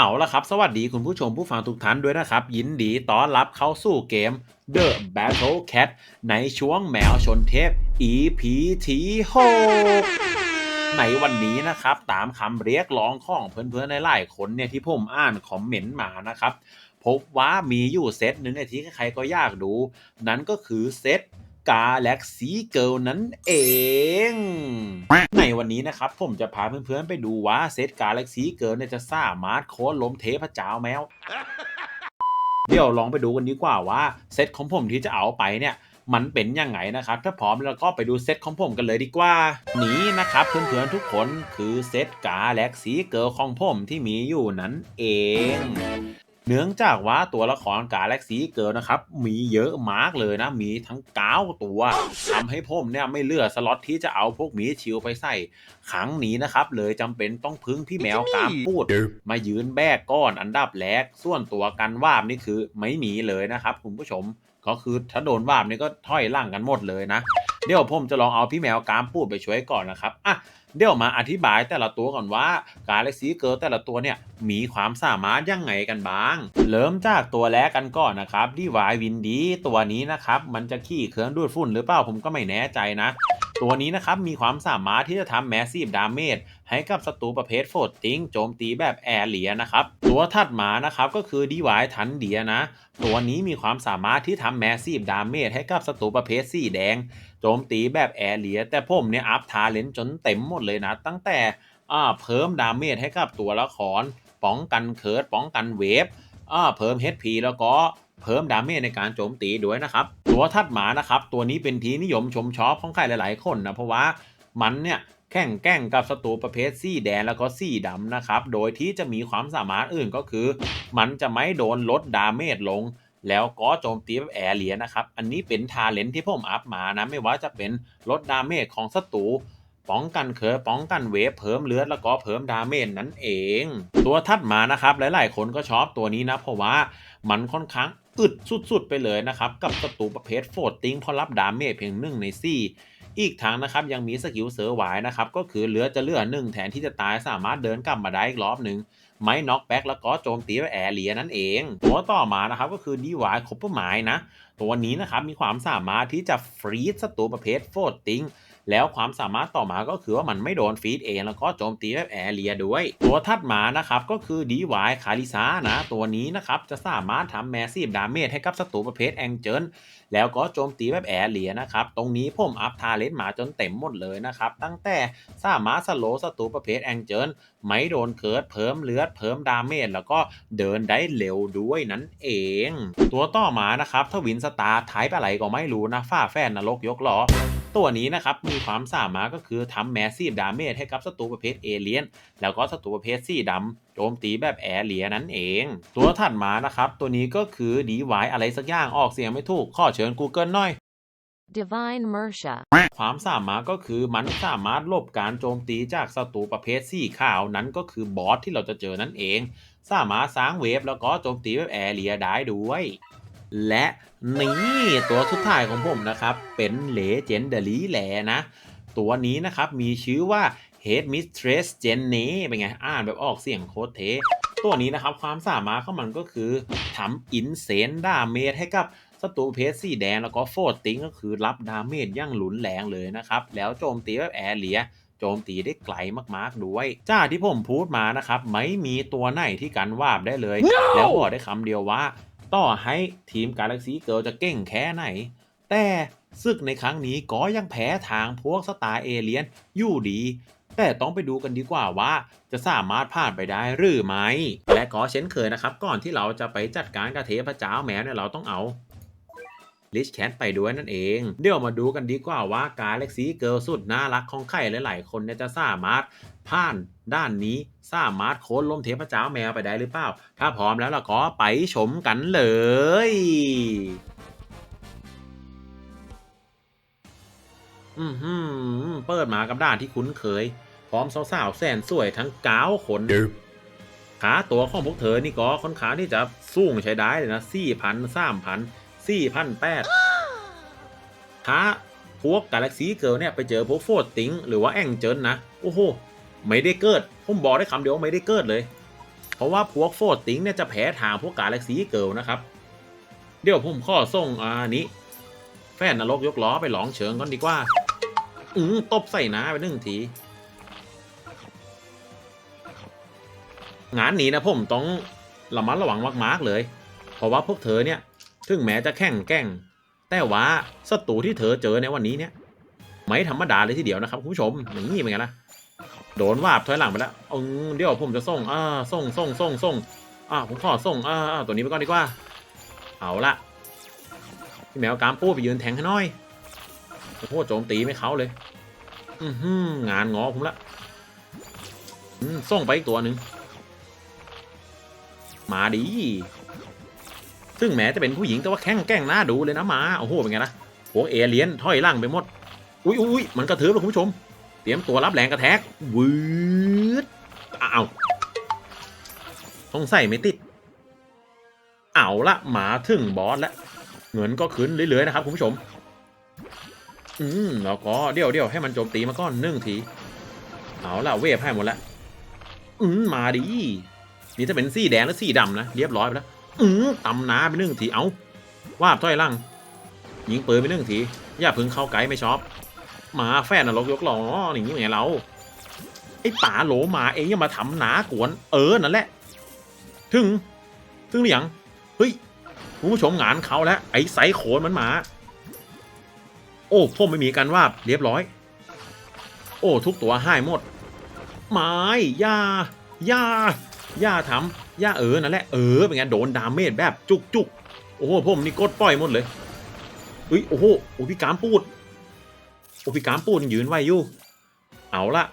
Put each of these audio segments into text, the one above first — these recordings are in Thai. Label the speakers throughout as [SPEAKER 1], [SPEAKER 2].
[SPEAKER 1] เอาละครับ สวัสดีคุณผู้ชมผู้ฟังทุกท่านด้วยนะครับ ยินดีต้อนรับเข้าสู่เกม The Battle Cat ในช่วงแมวชนเทพ EP ที่6ในวันนี้นะครับ ตามคำเรียกร้องของเพื่อนๆในหลายคนเนี่ยที่ผมอ่านคอมเมนต์มานะครับ พบว่ามีอยู่เซตหนึ่งเนี่ยที่ใครๆก็อยากดู นั่นก็คือเซต Galaxy Girl นั่นเอง ในวันนี้นะครับผมจะพาเพื่อนๆไปดูว่าเซต Galaxy Girl เนี่ยจะสามารถโค่นล้มเทพเจ้าแมว เดี๋ยวลองไปดูกันดีกว่าว่าเซตของผมที่จะเอาไปเนี่ยมันเป็นยังไงนะครับ ถ้าพร้อมแล้วก็ไปดูเซตของผมกันเลยดีกว่า นี้นะครับเพื่อนๆทุกคนคือเซต Galaxy Girl ของผมที่มีอยู่นั้นเอง เนื่องจากว่าตัวละครกาแล็กซีเกิร์นะครับ มีเยอะมากเลยนะ มีทั้งเก้าตัวทำให้ผมเนี่ยไม่เหลือสล็อตที่จะเอาพวกหมีชิวไปใส่ครั้งนี้นะครับ เลยจำเป็นต้องพึ่งพี่แมวกามพูด มายืนแบกก้อนอันดับแรกส่วนตัวกันวาบนี่คือไม่มีเลยนะครับคุณผู้ชมก็คือถ้าโดนวาบนี่ก็ถอยหล่างกันหมดเลยนะ เดี๋ยวผมจะลองเอาพี่แมวกามพูดไปช่วยก่อนนะครับอะเดี๋ยวมาอธิบายแต่ละตัวก่อนว่ากาแล็กซีเกิร์แต่ละตัวเนี่ยมีความสามารถยังไงกันบ้าง เริ่มจากตัวแรกกันก่อนนะครับดีวายวินดีตัวนี้นะครับมันจะขี่เครื่องดูดฝุ่นหรือเปล่าผมก็ไม่แน่ใจนะ ตัวนี้นะครับมีความสามารถที่จะทำแมสซีฟดาเมจให้กับศัตรูประเภทโฟดติงโจมตีแบบแอร์เลียนะครับ ตัวถัดมานะครับก็คือดีวายทันเดียนะ ตัวนี้มีความสามารถที่ทำแมสซีฟดาเมจให้กับศัตรูประเภทสีแดง โจมตีแบบแอร์เลียแต่ผมเนี่ยอัพทาเลนจนเต็มหมดเลยนะ ตั้งแต่อ่าเพิ่มดาเมจให้กับตัวละครป้องกันเคิร์ดป้องกันเวฟอ่าเพิ่ม HP แล้วก็ เพิ่มดาเมจในการโจมตีด้วยนะครับ ตัวถัดมานะครับ ตัวนี้เป็นทีนิยมชมชอบของใครหลาย ๆ คนนะเพราะว่ามันเนี่ยแข่งแกล้งกับศัตรูประเภทสีแดงแล้วก็สีดำนะครับ โดยที่จะมีความสามารถอื่นก็คือ มันจะไม่โดนลดดาเมจลง แล้วก็โจมตีแบบแอร์เลียนะครับ อันนี้เป็นทาเลนที่ผมอัพมานะ ไม่ว่าจะเป็นลดดาเมจของศัตรูป้องกันเคอร์ป้องกันเวฟเพิ่มเลือดแล้วก็เพิ่มดาเมจนั่นเอง ตัวถัดมานะครับ หลายๆ คนก็ชอบตัวนี้นะ เพราะว่ามันค่อนข้าง อึดสุดๆไปเลยนะครับ กับศัตรูประเภทโฟดติงพอรับดาเมจเพียงหนึ่งในสี่อีกทางนะครับยังมีสกิลเซอร์ไวนะครับก็คือเหลือจะเหลือหนึ่งแทนที่จะตายสามารถเดินกลับมาได้อีกรอบหนึ่งไม่น็อกแบ็กแล้วก็โจมตีแบบแอร์เลียนั่นเองตัวต่อมานะครับก็คือดีวายคบเปอร์ไม้นะ ตัวนี้นะครับมีความสามารถที่จะฟรีดศัตรูประเภทโฟดติง แล้วความสามารถต่อมาก็คือว่ามันไม่โดนฟีดเองแล้วก็โจมตีแบบแอร์เรียด้วย ตัวถัดมานะครับก็คือดีวายคาริซานะ ตัวนี้นะครับจะสามารถทำแมสซีฟดาเมจให้กับศัตรูประเภทแองเจิลแล้วก็โจมตีแบบแอร์เรียนะครับ ตรงนี้ผมอัพทาเลนมาจนเต็มหมดเลยนะครับ ตั้งแต่สามารถสโลศัตรูประเภทแองเจิลไม่โดนเคิร์ดเพิ่มเลือดเพิ่มดาเมจแล้วก็เดินได้เร็วด้วยนั่นเอง ตัวต่อมานะครับทวินสตาร์ไทป์อะไรก็ไม่รู้นะฝ้าแฟนนรกยกล้อ ตัวนี้นะครับมีความสามารถก็คือทำแมสซีฟดาเมจให้กับศัตรูประเภทเอเลียน แล้วก็ศัตรูประเภทสีดำโจมตีแบบแอร์เลียนั่นเอง ตัวถัดมานะครับ ตัวนี้ก็คือดีวายอะไรสักอย่างออกเสียงไม่ถูกข้อเชิญ Google หน่อย
[SPEAKER 2] Divine Mersha.
[SPEAKER 1] ความสามารถก็คือมันสามารถลบการโจมตีจากศัตรูประเภทสีขาวนั้นก็คือบอสที่เราจะเจอนั่นเอง สามารถสร้างเวฟแล้วก็โจมตีแบบแอร์เลียได้ด้วย และนี่ตัวสุดท้ายของผมนะครับ เป็นเลเจนเดอรี่แหลนะ ตัวนี้นะครับมีชื่อว่า Head Mistress Jenny เป็นไง อ่านแบบออกเสียงโคตรเทตัวนี้นะครับความสามารถของมันก็คือทำอินเซนดาเมจให้กับศัตรูเพชสีแดงแล้วก็โฟดติงก็คือรับดาเมจย่างหลุนแรงเลยนะครับ แล้วโจมตีแบบแอร์เลียโจมตีได้ไกลมากๆด้วย จ้าที่ผมพูดมานะครับ ไม่มีตัวไหนที่กันวาบได้เลยแล้วบอกได้คำเดียวว่า ต่อให้ทีมกาแล็กซีเกิลจะเก่งแค่ไหน แต่ศึกในครั้งนี้ก็ยังแพ้ทางพวกสตาร์เอเลียนอยู่ดี แต่ต้องไปดูกันดีกว่าว่า จะสามารถผ่านไปได้หรือไม่ และก็เช่นเคยนะครับ ก่อนที่เราจะไปจัดการกับเทพเจ้าแมวเนี่ยเราต้องเอาลิชแคทไปด้วยนั่นเอง เดี๋ยวมาดูกันดีกว่าว่ากาแล็กซี่เกิลสุดน่ารักของใครหลาย ๆ คนเนี่ยจะสามารถผ่าน ด้านนี้สามารถโค้นล้มเทพเจ้าแมวไปได้หรือเปล่า ถ้าพร้อมแล้วเราก็ไปชมกันเลยอือหือเปิดมากับด้านที่คุ้นเคย พร้อมสาวๆแสนสวยทั้งเก้าคนขาตัวของพวกเธอนี่ก็ค่อนข้างที่จะสูงใช้ได้เลยนะสี่พันสามพันสี่พันแปดถ้าพวกกาแล็กซี่เกิลเนี่ยไปเจอพวกโฟร์ติงหรือว่าแองเจิลนะ โอ้โห ไม่ได้เกิด ผมบอกได้คำเดียวว่าไม่ได้เกิดเลย เพราะว่าพวกโฟร์ติงเนี่ยจะแพ้ทางพวกกาแล็กซี่เกิลนะครับ เดี๋ยวผมข้อส่งอ่านี้ แฟนนรกยกล้อไปหลองเฉิงก่อนดีกว่า อือตบใส่น้าไปหนึ่งที งานนี้นะผมต้องระมัดระวังมาก ๆ เลย เพราะว่าพวกเธอเนี่ย ถึงแม้จะแข่งแกร่งแต่ว่าศัตรูที่เธอเจอในวันนี้เนี่ย ไม่ธรรมดาเลยทีเดียวนะครับคุณผู้ชมอย่างนี่เป็นไงนะ โดนวาบถอยหลังไปแล้วเออเดี๋ยวผมจะส่งอ่าส่งส่งส่งส่งอ่าผมขอส่งอ่าอ่าตัวนี้ไปก่อนดีกว่า เอาละพี่แมวกามปูดไปยืนแทงให้น้อยโอ้โหโจมตีไม่เขาเลย อือหืองานงอผมละอืมส่งไปอีกตัวหนึ่งมาดี ซึ่งแม้จะเป็นผู้หญิงแต่ว่าแข้งแกร่งหน้าดูเลยนะหมาโอ้โหเป็นไงนะพวกเอเลียนถอยหล่างไปหมด อุ้ยอุ้ยมันกระเทือบเลยคุณผู้ชม รียมตัวรับแรงกระแทกวืดอ้าวต้องใส่ไม่ติด เอาละหมาถึงบอสแล้วเงินก็ขึ้นเรื่อยๆนะครับคุณผู้ชม อืมแล้วก็เดี๋ยวเดี๋ยวให้มันโจมตีมาก้อนหนึ่งที เอาละเวฟให้หมดแล้วอืมมาดีนี่ถ้าเป็นสีแดงและสีดำนะเรียบร้อยไปแล้วอืมตำนาไปหนึ่งทีเอาว่าบถ้อยล่างยิงปืนไปหนึ่งที อย่าเพึ่งเข้าไกลไม่ชอบ มาแฟนนรกยกล้ออย่างนี้ไงเราไอ้ป่าโหลหมาเองยังมาทำหนากวน เออนั่นแหละ ถึง ถึงหรือยังเฮ้ยคุณผู้ชมงานเขาแล้ว ไอ้ไซโขนมันหมา โอ้พ่มไม่มีการว่าบเรียบร้อย โอ้ทุกตัวห้หมดไม้ย่ายา ยาทำยาเออนั่นแหละ เออเป็นไงโดนดาเมจแบบจุกจุกโอ้โหผมนี่กดปล่อยหมดเลยเฮ้ยโอ้โหโอ้พี่กามปูด โอ้พี่กามปูนยืนไว้อยู่ เอาละ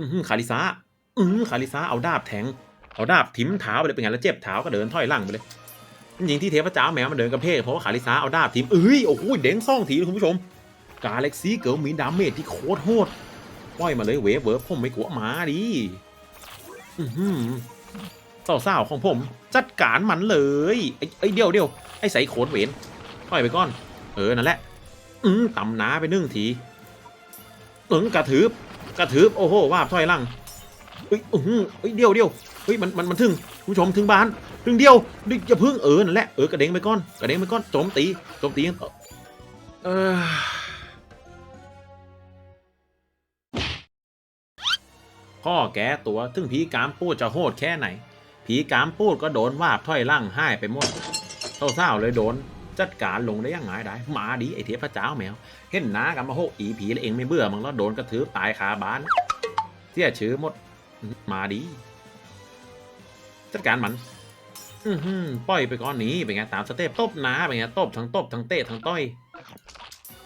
[SPEAKER 1] อือหือคาริซาอือหือคาริซาเอาดาบแทง เอาดาบทิมเท้าไปเลยเป็นไงแล้วเจ็บเท้าก็เดินถอยหลังไปเลยจริงที่เทพเจ้าแมวมันเดินกระเพกเพราะว่าคาริซาเอาดาบทิมเอ้ยโอ้โหเด้งซ่องทีเลยคุณผู้ชม กาเล็กซี่เกิลมีดาเมจที่โคตรโหดปล่อยมาเลยเวฟเวิร์ฟผมไม่กลัวหมาดิอือหือสาวๆของผม จัดการมันเลยไอ้เดียวเดียวไอ้ใส่โขนเวนถอยไปก่อน เออนั่นแหละ อืมตำหนาไปนึ่งที ตึงกระถืบกระถืบโอ้โหว่าบถอยหลังเอ้ยอื้อเอ้ยเดียวเดียวเฮ้ยมันมันมันถึงผู้ชมถึงบ้านถึงเดียวดิอย่าพึ่งเออนั่นแหละเออกระเด้งไปก้อนกระเด้งไปก้อนโจมตีโจมตีเออพ่อแกตัวถึงผีกามปูดจะโหดแค่ไหน ผีกามปูดก็โดนวาบถอยหลังให้ไปหมดเศร้าๆเลยโดน จัดการลงได้ยังไงได้หมาดีไอเทพระเจ้าแมว เห็นหน้ากันมาโหอีผีแล้วเองไม่เบื่อมึงแล้วโดนกระทืบตายคาบ้านเสียชื่อหมดมาดี จัดการมัน อือหือปล่อยไปก้อนนี้เป็นไงตามสเต็ปตบหนาเป็นไงตบทั้งตบทั้งเตะทั้งต้อย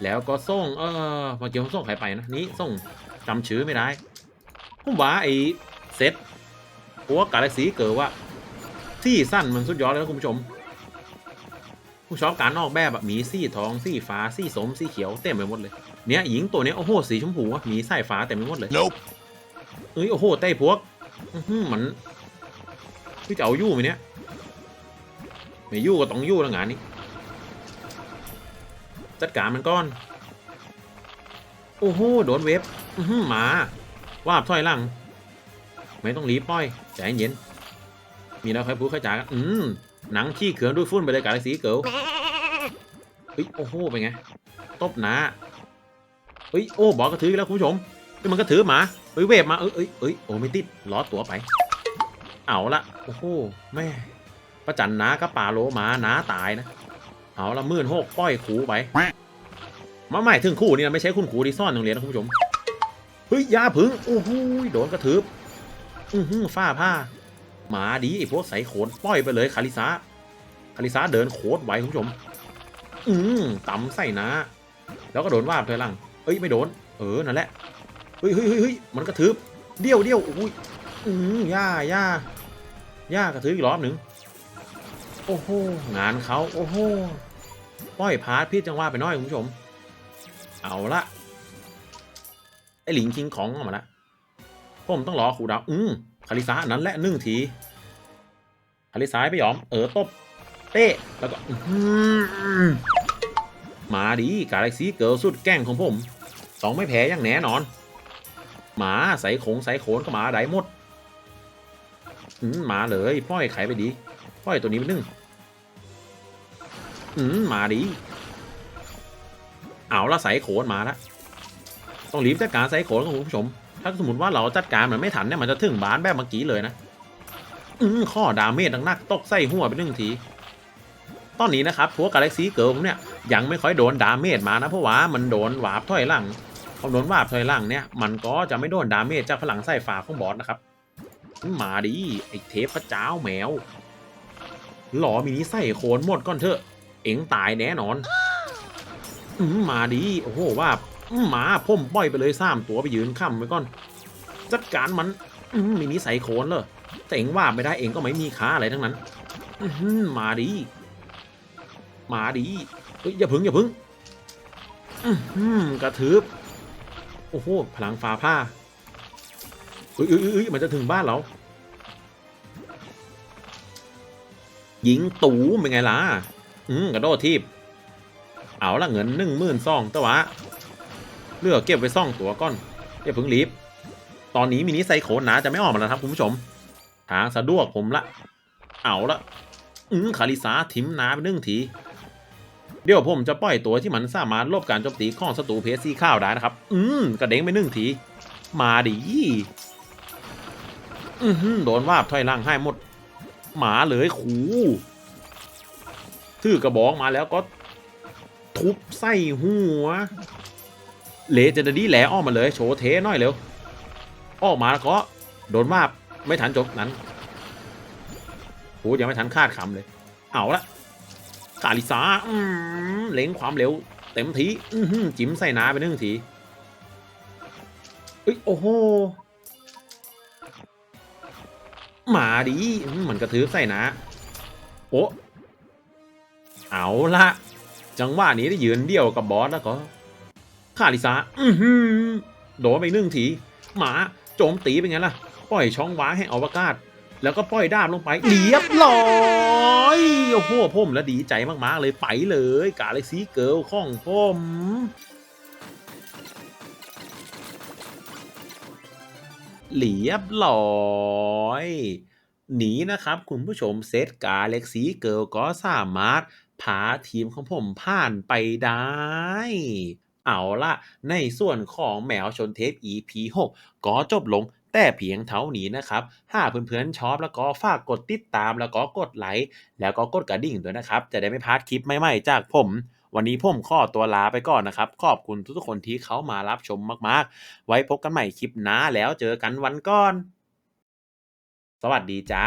[SPEAKER 1] แล้วก็ส่ง เออเมื่อกี้ผมส่งใครไปนะนี่ส่งจำชื่อไม่ได้ผมว่าไอเซตพวกกาแล็กซี่เกิดว่าที่สั้นมันสุดยอดเลยนะคุณผู้ชม ผู้ชอบการออกแบบแบบมีสีทองสีฟ้าสีสมสีเขียวเต็มไปหมดเลยเนี้ยหญิงตัวเนี้ยโอ้โหสีชมพูอะมีสายฟ้าเต็มไปหมดเลย
[SPEAKER 3] Nope.
[SPEAKER 1] เอ้ยโอ้โหใต้พวกอื้อหือมันพี่จะเอายู่ไหมเนี้ยไม่ยู่ก็ต้องยู่แล้วงานนี้ จัดการมันก้อน โอ้โหโดนเวฟอื้อหือหมา ว่าบถอยหลังไม่ต้องรีบปล่อยใจเย็น มีแล้วใครพูดใครจ๋ากันอืม หนังขี้เขืองด้วยฟุ้นไปเลยกาแล็กซี่เกิลเฮ้ยโอ้โหเป็นไงตบหนาเฮ้ยโอ้บอกกระถือแล้วคุณผู้ชมเฮ้ยมันกระถือหมาเฮ้ยเวฟมาเอ้ยเอ้ยเอ้ยโอ้ไม่ติดล้อตัวไป เอาละโอ้โหแม่ประจันหนากับป่าโลหมาหนาตายนะ เอาละมื่นหกป้อยขู่ไปมาไม่ถึงคู่นี่นะไม่ใช่คุณครูที่ซ่อนโรงเรียนนะคุณผู้ชมเฮ้ยยาผึ้งโอ้โหโดนกระถือือหือฝ้าผ้า หมาดีไอพวกใส่โขนป้อยไปเลยคาริซาคาริซาเดินโคตรไวคุณผู้ชม อืมต่ำใส่นะ แล้วก็โดนว่าบถอยหลังเอ้ยไม่โดน เออนั่นแหละ เฮ้ยเฮ้ยเฮ้ยมันกระทืบเดี่ยวเดี่ยวอุ้ยอืมย่าย่าย่ากระทืบอีกรอบหนึ่งโอ้โหงานเขาโอ้โหป้อยพาร์ทพี่จังว่าไปน้อยคุณผู้ชม เอาละไอหลิงคิงของออกมาละผมต้องรอครูดาว อืม คาริซานั้นแหละหนึ่งทีคาริซาไม่ยอม เออตบเตะแล้วก็หมาดีกาแล็กซี่เกิร์ลสุดแกล้งของผมสองไม่แพ้อย่างแน่นอน หมาใส่โขงใส่โขนก็หมาได้หมดอืมมาเลยปล่อยไขไปดีปล่อยตัวนี้ไปนึ่งอืมมาดี เอาละใส่โขนมาละต้องรีบจัดการใส่โขนครับคุณผู้ชม ถ้าสมมติว่าเราจัดการมันไม่ทันเนี่ยมันจะถึงบ้านแบบเมื่อกี้เลยนะ อืมข้อดาเมจนักๆตกใส่หัวไปหนึ่งที ตอนนี้นะครับพวกกาแล็กซี่เกิร์ลผมเนี่ยยังไม่ค่อยโดนดาเมจมานะเพราะว่ามันโดนวาร์ปถอยหลังพอโดนวาร์ปถอยหลังเนี่ยมันก็จะไม่โดนดาเมจจากพลังไส้ฟ้าของบอสนะครับมาดิไอเทพพระเจ้าแมวหลอมินิใส่โคนหมดก่อนเถอะ เอ็งตายแน่นอน อืมมาดี โอ้โหว่า หมาพ่มปล่อยไปเลยสามตัวไปยืนค้ำไว้ก่อน จัดการมันมมินิใส่โคนเลยแต่เองว่าไม่ได้เองก็ไม่มีค่าอะไรทั้งนั้นหมาดีหมาดีเฮ้ยอย่าพึ่งอย่าพึ่งกระทืบโอ้โหพลังฟ้าผ้าเอ้ยเอ้ยเอ้ยมันจะถึงบ้านเรายิงตูมเป็นไงล่ะ อืมกระโดดทีบ เอาละเงินหนึ่งหมื่นซองแต่ว่า เลือกเก็บไว้ซ่องตัวก้อนอย่าเพิ่งรีบ ตอนนี้มินิไซโคนนะจะไม่ออกมาแล้วครับคุณผู้ชม ทางสะดวกผมละ เอาละอืมคาริสาทิมนาไปนึ่งที เดี๋ยวผมจะปล่อยตัวที่มันสามารถลบการโจมตีของศัตรูเพสซี่ข้าวได้นะครับ อืมกระเด้งไปนึ่งที มาดิอือหือโดนวาบถอยล่างให้หมด หมาเลยขู่ถือกระบอกมาแล้วก็ทุบไส้หัว เลเจนดารี่แหลออกมาเลยโชว์เทน่อยเร็วออกมาแล้วก็โดนว่าไม่ทันจบนั้นโหยังไม่ทันคาดคำเลย เอาละกาลิสาอืมเล็งความเร็ว เต็มทีอื้อหือจิ้มใส่นาไปนึ่งทีเอ้ยโอ้โหหมาดีเหมือนกระถือใส่นาโอ้เอาละจังหวะนี้ได้ยืนเดี่ยวกับบอสแล้วก็ คาลิสาอือหือโดนไปนึ่งที หมาโจมตีเป็นไงล่ะ ปล่อยช่องว้างให้อวกาศ แล้วก็ปล่อยด้ามลงไปเรียบร้อยโอ้โหผมแล้วดีใจมากๆเลยไปเลยกาเล็กซีเกิลของผมเรียบร้อยหนีนะครับ คุณผู้ชมเซตกาเล็กซีเกิลก็สามารถพาทีมของผมผ่านไปได้ เอาละในส่วนของแมวชนเทป EP 6ก็จบลงแต่เพียงเท่านี้นะครับถ้าเพื่อนๆชอบแล้วก็ฝากกดติดตามแล้วก็กดไลค์แล้วก็กดกระดิ่งด้วยนะครับ จะได้ไม่พลาดคลิปใหม่ๆจากผม วันนี้ผมขอตัวลาไปก่อนนะครับ ขอบคุณทุกๆคนที่เขามารับชมมากๆ ไว้พบกันใหม่คลิปหน้าแล้วเจอกันวันก่อน สวัสดีจ้า